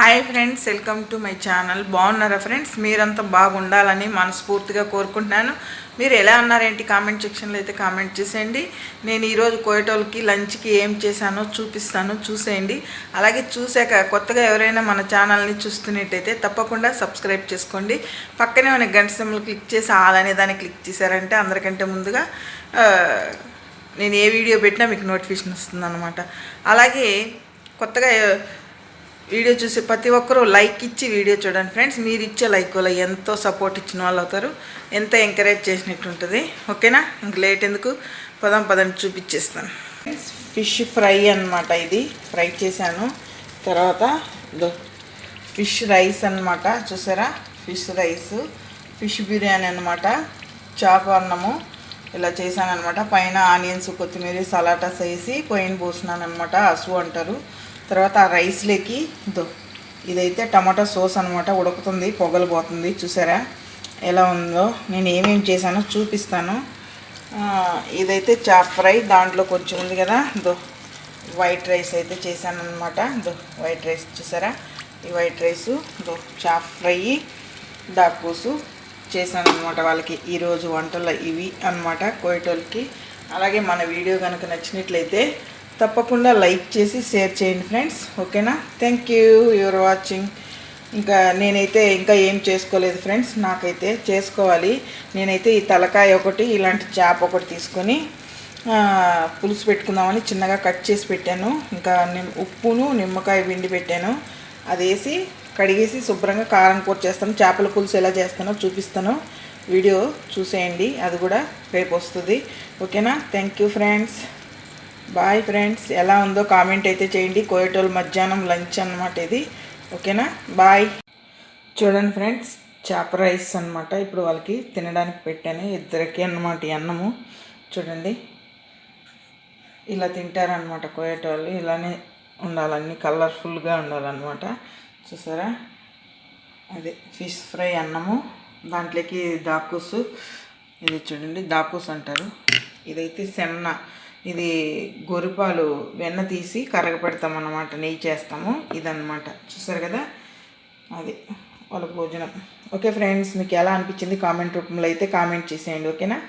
Hi friends welcome to my channel. బాగున్నారా friends? మీరంతా బాగుండాలని మనస్ఫూర్తిగా కోరుకుంటున్నాను. మీరు ఎలా ఉన్నారేంటి? కామెంట్ సెక్షన్లో అయితే కామెంట్ చేసేయండి. నేను ఈరోజు కోయటోళ్ళకి లంచ్కి ఏం చేశానో చూపిస్తాను. చూసేయండి. అలాగే చూసాక కొత్తగా ఎవరైనా మన ఛానల్ని చూస్తున్నట్టయితే తప్పకుండా సబ్స్క్రైబ్ చేసుకోండి. పక్కనే ఉన్న గంట సింబల్ క్లిక్ చేసి ఆలనే దాన్ని క్లిక్ చేశారంటే అందరికంటే ముందుగా నేను ఏ వీడియో పెట్టినా మీకు నోటిఫికేషన్ వస్తుందన్నమాట. అలాగే కొత్తగా వీడియో చూసి ప్రతి ఒక్కరూ లైక్ ఇచ్చి వీడియో చూడండి ఫ్రెండ్స్. మీరు ఇచ్చే లైక్ వల్ల ఎంతో సపోర్ట్ ఇచ్చిన వాళ్ళు అవుతారు. ఎంత ఎంకరేజ్ చేసినట్టు ఉంటుంది. ఓకేనా? ఇంక లేట్ ఎందుకు? పదం పదం చూపించేస్తాను ఫిష్ ఫ్రై అన్నమాట ఇది. ఫ్రై చేశాను. తర్వాత ఫిష్ రైస్ అన్నమాట. చూసారా? ఫిష్ రైస్ ఫిష్ బిర్యానీ అనమాట చేప అన్నము ఇలా చేశాను అనమాట పైన ఆనియన్స్ కొత్తిమీర సలాటాస్ వేసి పోయిన పోసినాను అనమాట అసు అంటారు. తర్వాత ఆ రైస్లోకి దో ఇదైతే టమాటా సోస్ అనమాట ఉడుకుతుంది పొగలు పోతుంది చూసారా? ఎలా ఉందో నేను ఏమేమి చేశానో చూపిస్తాను. ఇదైతే చాప్ ఫ్రై దాంట్లో కొంచెం ఉంది కదా దో వైట్ రైస్ అయితే చేశాను అనమాట దో వైట్ రైస్ చూసారా? ఈ వైట్ రైసు దో చాప్ ఫ్రై దాకూసు చేశాను అనమాట వాళ్ళకి ఈరోజు వంటలు ఇవి అన్నమాట కోయటోళ్ళకి. అలాగే మన వీడియో కనుక నచ్చినట్లయితే తప్పకుండా లైక్ చేసి షేర్ చేయండి ఫ్రెండ్స్. ఓకేనా? థ్యాంక్ యూ యువర్ వాచింగ్ ఇంకా నేనైతే ఇంకా ఏం చేసుకోలేదు ఫ్రెండ్స్. నాకైతే చేసుకోవాలి. నేనైతే ఈ తలకాయ ఒకటి ఇలాంటి చేప ఒకటి తీసుకొని పులుసు పెట్టుకుందామని చిన్నగా కట్ చేసి పెట్టాను. ఇంకా నిమ్ ఉప్పును నిమ్మకాయ పిండి పెట్టాను. అది వేసి కడిగేసి శుభ్రంగా కారం కూర చేస్తాను. చేపల పులుసు ఎలా చేస్తానో చూపిస్తాను. వీడియో చూసేయండి. అది కూడా రేపు వస్తుంది. ఓకేనా? Thank you friends bye friends ఎలా ఉందో కామెంట్ అయితే చేయండి. కోయటోల్ మధ్యాహ్నం లంచ్ అన్నమాట ఇది. ఓకేనా? బాయ్. చూడండి ఫ్రెండ్స్ చేప రైస్ అన్నమాట. ఇప్పుడు వాళ్ళకి తినడానికి పెట్టాను. ఇద్దరికి అన్నమాట అన్నము. చూడండి. ఇలా తింటారనమాట కోయటోళ్ళు. ఇలానే ఉండాలన్నీ కలర్ఫుల్గా ఉండాలన్నమాట. చూసారా? అదే ఫిష్ ఫ్రై అన్నము. దాంట్లోకి దాకూసు ఇది చూడండి దాకూస్ అంటారు. ఇదైతే సెన్న. ఇది గొరిపాలు వెన్న తీసి కరగపెడతాం అన్నమాట నెయ్యి చేస్తాము. ఇదన్నమాట. చూసారు కదా? అది వాళ్ళ భోజనం. ఓకే ఫ్రెండ్స్ మీకు ఎలా అనిపించింది కామెంట్ రూపంలో అయితే కామెంట్ చేసేయండి ఓకేనా?